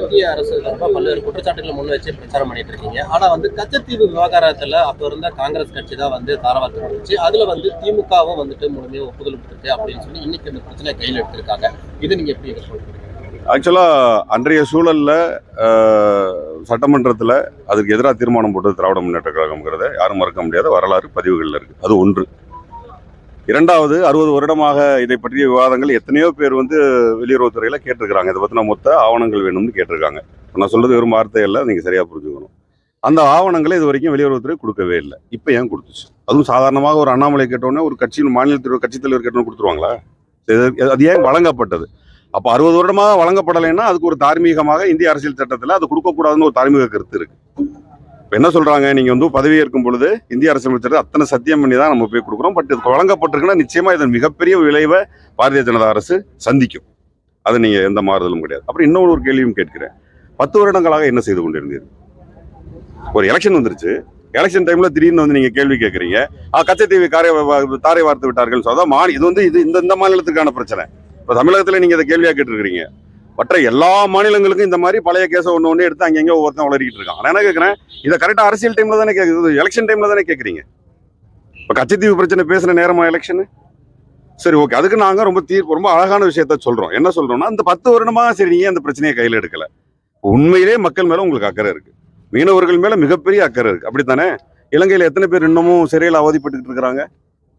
மத்திய அரசு சார்பா பல்வேறு குற்றச்சாட்டுகளை முன் வச்சு பிரச்சாரம் பண்ணிட்டு இருக்கீங்க. ஆனா வந்து கச்சத்தீவு விவகாரத்துல அப்ப இருந்த காங்கிரஸ் கட்சி தான் வந்து தாரவாத்து வந்துச்சு அதுல வந்து திமுகவும் வந்துட்டு முழுமையாக ஒப்புதல் கொடுத்துருக்கு அப்படின்னு சொல்லி இன்னைக்கு இந்த பிரச்சனை கையில் எடுத்திருக்காங்க. இது நீங்க எப்படி எதிர்கொள்றீங்க ஆக்சுவலாக அன்றைய சூழலில் சட்டமன்றத்தில் அதுக்கு எதிராக தீர்மானம் போட்டது திராவிட முன்னேற்ற கழகம்ங்கிறத யாரும் மறக்க முடியாத வரலாறு பதிவுகளில் இருக்குது அது ஒன்று. இரண்டாவது அறுபது வருடமாக இதை பற்றிய விவாதங்கள் எத்தனையோ பேர் வந்து வெளியுறவுத்துறையில் கேட்டிருக்கிறாங்க. இதை பற்றின மொத்த ஆவணங்கள் வேணும்னு கேட்டிருக்காங்க. நான் சொல்றது வெறும் வார்த்தை இல்லை நீங்கள் சரியாக புரிஞ்சுக்கணும். அந்த ஆவணங்களை இது வரைக்கும் வெளியுறவுத்துறை கொடுக்கவே இல்லை. இப்போ ஏன் கொடுத்துச்சு? அதுவும் சாதாரணமாக ஒரு அண்ணாமலை கேட்டோன்னே ஒரு கட்சியின் மாநிலத்தில் கட்சித் தலைவர் கேட்டோன்னு கொடுத்துருவாங்களா? அது ஏன் வழங்கப்பட்டது? அப்போ அறுபது வருடமாக வழங்கப்படலைன்னா அதுக்கு ஒரு தார்மீகமாக இந்திய அரசியல் சட்டத்தில் அது கொடுக்கக்கூடாதுன்னு ஒரு தார்மீக கருத்து இருக்குது இப்போ என்ன சொல்றாங்க? நீங்க வந்து பதவி ஏற்கும் பொழுது இந்திய அரசியலமைச்சர் அத்தனை சத்தியம் பண்ணி தான் நம்ம போய் கொடுக்குறோம். பட் இது வழங்கப்பட்டிருக்குன்னா நிச்சயமா இதன் மிகப்பெரிய விளைவை பாரதிய ஜனதா அரசு சந்திக்கும். அது நீங்க எந்த மாறுதலும் கிடையாது. அப்புறம் இன்னொரு ஒரு கேள்வியும் கேட்கிறேன். பத்து வருடங்களாக என்ன செய்து கொண்டிருந்தீர்கள்? ஒரு எலெக்ஷன் வந்துருச்சு. எலெக்ஷன் டைம்ல திடீர்னு வந்து நீங்க கேள்வி கேட்குறீங்க. ஆ கச்சத்தீவு காரை தாரை வார்த்து விட்டார்கள் சொன்னா மாநில இது வந்து இது இந்த இந்த மாநிலத்துக்கான பிரச்சனை. இப்போ தமிழகத்துல நீங்க இதை கேள்வியா கேட்டிருக்கிறீங்க. மற்ற எல்லா மாநிலங்களுக்கும் இந்த மாதிரி பழைய கேஸை ஒன்று ஒன்று எடுத்து அங்கங்கே ஒவ்வொருத்தன் வளரிக்கிட்டு இருக்கான். நான் என்ன கேட்குறேன் இதை கரெக்டாக அரசியல் டைமில் தானே கேட்குது எலெக்ஷன் டைமில் தானே கேட்குறீங்க இப்போ கச்சத்தீவு பிரச்சனை பேசுன நேரமா எலெக்ஷனு சரி ஓகே அதுக்கு நாங்கள் ரொம்ப தீர்ப்பு ரொம்ப அழகான விஷயத்த சொல்றோம். என்ன சொல்கிறோம்னா அந்த பத்து வருடமா சரி நீங்க அந்த பிரச்சனையை கையில் எடுக்கல? உண்மையிலே மக்கள் மேல உங்களுக்கு அக்கறை இருக்கு. மீனவர்கள் மேல மிகப்பெரிய அக்கறை இருக்கு. அப்படித்தானே? இலங்கையில் எத்தனை பேர் இன்னமும் சிறையில் அவதிப்பட்டுக்கிட்டு இருக்கிறாங்க?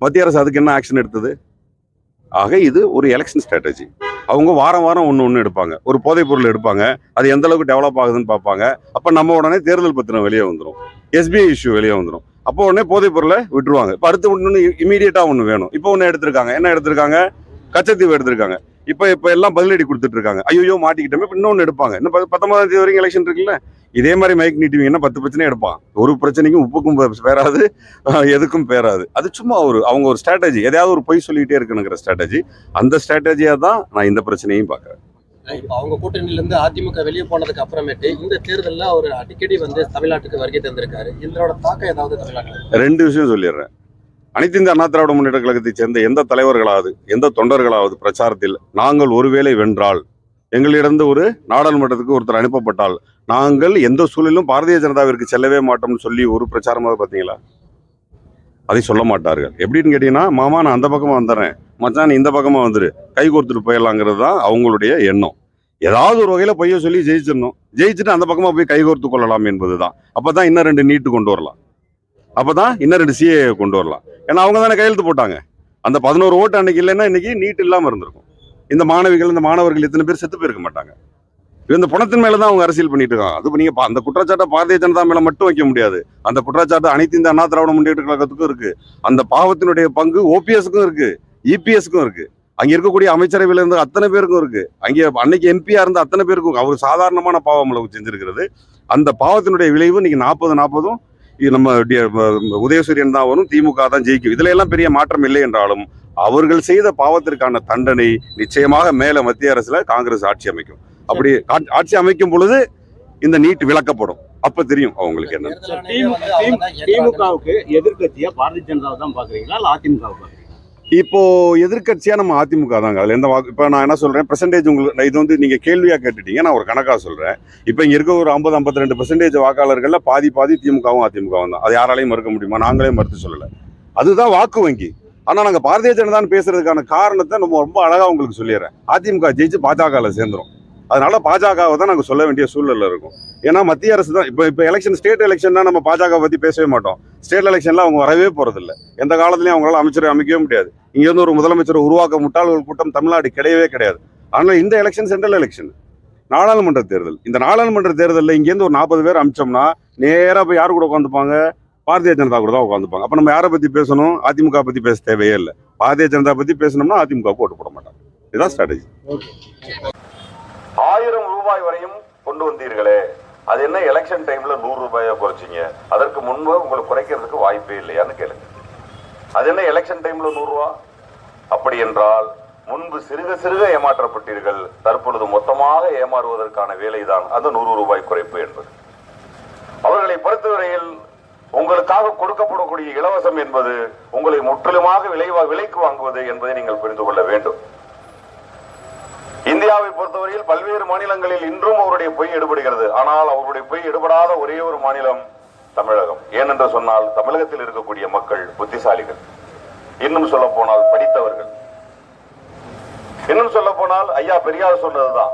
மத்திய அரசு அதுக்கு என்ன ஆக்ஷன் எடுத்தது? ஆக இது ஒரு எலெக்ஷன் ஸ்ட்ராட்டஜி அவங்க வாரம் வாரம் ஒன்று ஒன்று எடுப்பாங்க. ஒரு போதைப் பொருள் எடுப்பாங்க. அது எந்த அளவுக்கு டெவலப் ஆகுதுன்னு பார்ப்பாங்க. அப்போ நம்ம உடனே தேர்தல் பத்திரம் வெளியே வந்துடும் எஸ்பிஐ இஷ்யூ வெளியே வந்துடும் அப்போ உடனே போதைப் பொருளை விட்டுருவாங்க. இப்போ அடுத்து ஒன்று இமீடியட்டாக ஒன்று வேணும். இப்போ ஒன்று எடுத்திருக்காங்க. என்ன எடுத்திருக்காங்க? கச்சத்தீவு எடுத்திருக்காங்க. இப்போ இப்போ எல்லாம் பதிலடி கொடுத்துட்டு இருக்காங்க. ஐயோ மாட்டிக்கிட்டோமே. இப்போ இன்னொன்று எடுப்பாங்க. இன்னும் பத்தொன்பதாம் தேதி வரைக்கும் எலெக்ஷன் இருக்குல்ல. இதே மாதிரி மைக் நீட்டுவீங்கன்னா பத்து பிரச்சனை எடுப்பான். ஒரு பிரச்சனைக்கும் உப்புக்கும் பேராது. எதுக்கும் பேராது. அது சும்மா ஒரு அவங்க ஒரு ஸ்ட்ராட்டஜி எதையாவது ஒரு பொய் சொல்லிக்கிட்டே இருக்கணுங்கிற ஸ்ட்ராட்டஜி அந்த ஸ்ட்ராட்டஜியாக தான் நான் இந்த பிரச்சனையும் பார்க்குறேன். இப்போ அவங்க கூட்டணியில இருந்து அதிமுக வெளியே போனதுக்கு அப்புறமேட்டு இந்த தேர்தல்ல அவர் அடிக்கடி வந்து தமிழ்நாட்டுக்கு வருகை தந்திருக்காரு. இதனோட தாக்கம் ஏதாவது தமிழ்நாட்டில் ரெண்டு விஷயம் சொல்லிடுறேன். அனைத்து இந்த அண்ணா திராவிட முன்னேற்ற கழகத்தைச் சேர்ந்த எந்த தலைவர்களாவது எந்த தொண்டர்களாவது பிரச்சாரத்தில் நாங்கள் ஒருவேளை வென்றால் எங்களிடந்து ஒரு நாடாளுமன்றத்துக்கு ஒருத்தர் அனுப்பப்பட்டால் நாங்கள் எந்த சூழலிலும் பாரதிய ஜனதாவிற்கு செல்லவே மாட்டோம்னு சொல்லி ஒரு பிரச்சாரமாக பார்த்தீங்களா அதை சொல்ல மாட்டார்கள். எப்படின்னு கேட்டீங்கன்னா மாமா நான் அந்த பக்கமாக வந்துடுறேன் மச்சான் இந்த பக்கமாக வந்துடு கை கோர்த்துட்டு போயிடலாங்கிறது தான் அவங்களுடைய எண்ணம். ஏதாவது ஒரு வகையில் பொய்ய சொல்லி ஜெயிச்சிடணும். ஜெயிச்சுட்டு அந்த பக்கமாக போய் கைகோர்த்து கொள்ளலாம் என்பது தான். அப்போ தான் இன்னும் ரெண்டு நீட்டு கொண்டு வரலாம். அப்போ தான் இன்னும் ரெண்டு சிஏ கொண்டு வரலாம். ஏன்னா அவங்க தானே கையெழுத்து போட்டாங்க. அந்த பதினோரு ஓட்டு அன்னைக்கு இல்லைன்னா இன்னைக்கு நீட் இல்லாமல் இருந்திருக்கும். இந்த மாணவிகள் இந்த மாணவர்கள் இத்தனை பேர் செத்து போயிருக்க மாட்டாங்க. இந்த பணத்தின் மேல தான் அவங்க அரசியல் பண்ணிட்டு இருக்காங்க அது நீங்க அந்த குற்றச்சாட்டை பாரதிய ஜனதா மேல மட்டும் வைக்க முடியாது. அந்த குற்றச்சாட்டு அனைத்து இந்த அண்ணா திராவிட முன்னேற்ற கழகத்துக்கும் இருக்கு. அந்த பாவத்தினுடைய பங்கு ஓபிஎஸ்க்கும் இருக்கு இபிஎஸ்க்கும் இருக்கு. அங்க இருக்கக்கூடிய அமைச்சரவையில் இருந்து அத்தனை பேருக்கும் இருக்கு. அங்கே அன்னைக்கு எம்பியா இருந்த அத்தனை பேருக்கும் அவர் சாதாரணமான பாவம் அளவு செஞ்சிருக்கிறது. அந்த பாவத்தினுடைய விளைவு இன்னைக்கு நாற்பது நாற்பதும் இது நம்ம உதயசூரியன் தான் வரும் திமுக தான் ஜெயிக்கும். இதுல எல்லாம் பெரிய மாற்றம் இல்லை என்றாலும் அவர்கள் செய்த பாவத்திற்கான தண்டனை நிச்சயமாக மேல மத்திய அரசுல காங்கிரஸ் ஆட்சி அமைக்கும். அப்படி ஆட்சி அமைக்கும் பொழுது இந்த நீட் விளக்கப்படும். அப்ப தெரியும் அவங்களுக்கு என்ன. திமுகவுக்கு எதிர்க்கட்சியா பாரதிய ஜனதாவை தான் பாக்குறீங்களா இல்ல அதிமுக பாக்குறீங்களா? இப்போ எதிர்க்கட்சியா நம்ம அதிமுக தாங்க. அதுல எந்த வாக்கு இப்போ நான் என்ன சொல்றேன் பெர்சன்டேஜ் உங்களுக்கு இது வந்து நீங்க கேள்வியா கேட்டுட்டீங்க நான் ஒரு கணக்கா சொல்றேன். இப்போ இங்க இருக்க ஒரு ஐம்பது ஐம்பத்தி ரெண்டு பெர்சன்டேஜ் வாக்காளர்கள்ல பாதி பாதி திமுகவும் அதிமுகவும் தான். அது யாராலையும் மறுக்க முடியுமா? நாங்களே மறுத்து சொல்லல. அதுதான் வாக்கு வங்கி. ஆனால் நாங்கள் பாரதிய ஜனதான்னு பேசுறதுக்கான காரணத்தை நம்ம ரொம்ப அழகாக உங்களுக்கு சொல்லிடுறேன். அதிமுக ஜெயிச்சு பாஜகவில் சேர்ந்துரும். அதனால பாஜகவை தான் நாங்கள் சொல்ல வேண்டிய சூழ்நிலை இருக்கும். ஏன்னா மத்திய அரசு தான் இப்போ இப்போ எலெக்ஷன் ஸ்டேட் எலெக்ஷன்னா நம்ம பாஜக பற்றி பேசவே மாட்டோம். ஸ்டேட் எலெக்ஷனில் அவங்க வரவே போகிறதில்ல எந்த காலத்துலையும் அவங்களால அமைச்சரை அமைக்கவே முடியாது. இங்கேருந்து ஒரு முதலமைச்சர் உருவாக்க முட்டாள்கள் கூட்டம் தமிழ்நாடு கிடையவே கிடையாது. ஆனால் இந்த எலெக்ஷன் சென்ட்ரல் எலெக்ஷன் நாடாளுமன்ற தேர்தல். இந்த நாடாளுமன்ற தேர்தலில் இங்கேருந்து ஒரு நாற்பது பேர் அமிச்சோம்னா நேராக போய் யார் கூட உட்காந்துப்பாங்க பாரதிய ஜனதா கூட தான் உட்காந்துப்பாங்க அப்போ நம்ம யாரை பற்றி பேசணும்? அதிமுக பத்தி பேச தேவையே இல்லை. பாரதிய ஜனதா பத்தி பேசணும்னா அதிமுக ஓட்டு போட மாட்டாங்க. இதுதான் ஸ்ட்ராட்டஜி ஆயிரம் ரூபாய் வரையும் கொண்டு வந்தீர்களே. அது என்ன எலெக்ஷன் டைம்ல நூறு ரூபாயா குறைச்சிங்க? அதற்கு முன்பு உங்களுக்கு குறைக்கிறதுக்கு வாய்ப்பே இல்லையான்னு கேளுங்க. அது என்ன எலெக்ஷன் டைம்ல நூறுரூவா அப்படி என்றால் முன்பு சிறுக சிறுக ஏமாற்றப்பட்டீர்கள். தற்பொழுது மொத்தமாக ஏமாறுவதற்கான வேலைதான். அந்த நூறு ரூபாய் குறைப்பு என்பது. அவர்களை பொறுத்தவரையில் உங்களுக்காக கொடுக்கப்படக்கூடிய இலவசம் என்பது உங்களை முற்றிலுமாக விளைவா விலைக்கு வாங்குவது என்பதை நீங்கள் புரிந்து கொள்ள வேண்டும். இந்தியாவை பொறுத்தவரையில் பல்வேறு மாநிலங்களில் இன்றும் அவருடைய பொய் எடுபடுகிறது. ஆனால் அவருடைய பொய் எடுபடாத ஒரே ஒரு மாநிலம் தமிழகம். ஏனென்று சொன்னால் தமிழகத்தில் இருக்கக்கூடிய மக்கள் புத்திசாலிகள். இன்னும் சொல்ல போனால் படித்தவர்கள். இன்னும் சொல்ல போனால் ஐயா பெரியார் சொன்னதுதான்.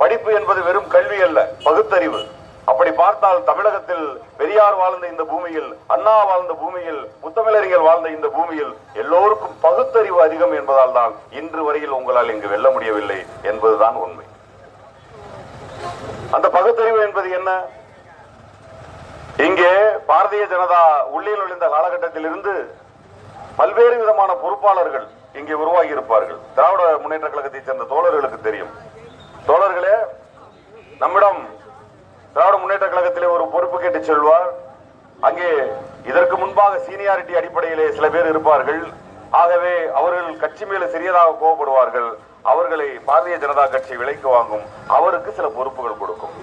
படிப்பு என்பது வெறும் கல்வி அல்ல பகுத்தறிவு. அப்படி பார்த்தால் தமிழகத்தில் பெரியார் வாழ்ந்த இந்த பூமியில் அண்ணா வாழ்ந்த பூமியில் முத்தமிழறிஞர் வாழ்ந்த இந்த பூமியில் எல்லோருக்கும் பகுத்தறிவு அதிகம் என்பதால் தான் இன்று வரையில் உங்களால் இங்கு வெல்ல முடியவில்லை என்பதுதான் உண்மை. அந்த பகுத்தறிவு என்பது என்ன? இங்கே பாரதிய ஜனதா உள்ளே நுழைந்த காலகட்டத்தில் இருந்து பல்வேறு விதமான பொறுப்பாளர்கள் இங்கே உருவாகி இருப்பார்கள் திராவிட முன்னேற்ற கழகத்தைச் சேர்ந்த தோழர்களுக்கு தெரியும். தோழர்களே நம்மிடம் திராவிட முன்னேற்ற கழகத்திலே ஒரு பொறுப்பு கேட்டு செல்வார். அங்கே இதற்கு முன்பாக சீனியாரிட்டி அடிப்படையிலே சில பேர் இருப்பார்கள். ஆகவே அவர்கள் கட்சி மேல சிறியதாக கோவப்படுவார்கள். அவர்களை பாரதிய ஜனதா கட்சி விலைக்கு வாங்கும். அவருக்கு சில பொறுப்புகள் கொடுக்கும்.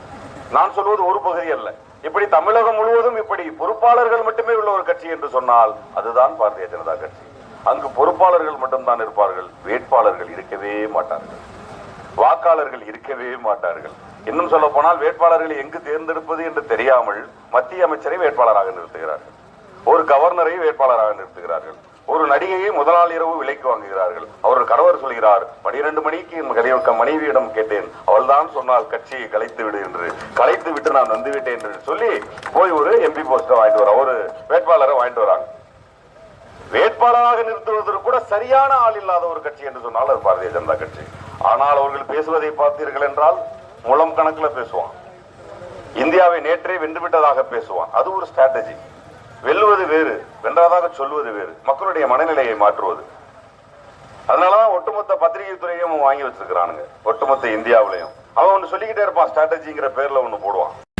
நான் சொல்வது ஒரு பகுதி அல்ல. இப்படி தமிழகம் முழுவதும் இப்படி பொறுப்பாளர்கள் மட்டுமே உள்ள ஒரு கட்சி என்று சொன்னால் அதுதான் பாரதிய ஜனதா கட்சி. அங்கு பொறுப்பாளர்கள் மட்டும்தான் இருப்பார்கள். வேட்பாளர்கள் இருக்கவே மாட்டார்கள். வாக்காளர்கள் இருக்கவே மாட்டார்கள். இன்னும் சொல்ல போனால் வேட்பாளர்களை எங்கு தேர்ந்தெடுப்பது என்று தெரியாமல் மத்திய அமைச்சரை வேட்பாளராக நிறுத்துகிறார்கள். ஒரு கவர்னரை வேட்பாளராக நிறுத்துகிறார்கள். ஒரு நடிகையை முதல் நாள் இரவு விலைக்கு வாங்குகிறார்கள். அவர்கள் கணவர் சொல்கிறார் பனிரெண்டு மணிக்கு என் மனைவியிடம் கேட்டேன். அவள் தான் சொன்னால் கட்சியை கலைத்து விடு என்று. கலைத்து விட்டு நான் வந்து விட்டேன் என்று சொல்லி போய் ஒரு எம்பி போஸ்டர் வாங்கிட்டு வர ஒரு வேட்பாளரை வாங்கிட்டு வராங்க. வேட்பாளராக நிறுத்துவதற்கு கூட சரியான ஆள் இல்லாத ஒரு கட்சி என்று சொன்னால் அது பாரதிய ஜனதா கட்சி. ஆனால் அவர்கள் பேசுவதை பார்த்தீர்கள் என்றால் முழம் கணக்குல பேசுவான். இந்தியாவை நேற்றே வென்றுவிட்டதாக பேசுவான். அது ஒரு ஸ்ட்ராட்டஜி வெல்லுவது வேறு வென்றதாக சொல்வது வேறு. மக்களுடைய மனநிலையை மாற்றுவது. அதனாலதான் ஒட்டுமொத்த பத்திரிகை துறையும் வாங்கி வச்சிருக்கிறானுங்க. ஒட்டுமொத்த இந்தியாவிலையும். அவன் ஒன்று சொல்லிக்கிட்டே இருப்பான் ஸ்ட்ராட்டஜிங்கிற பேர்ல ஒன்று போடுவான்.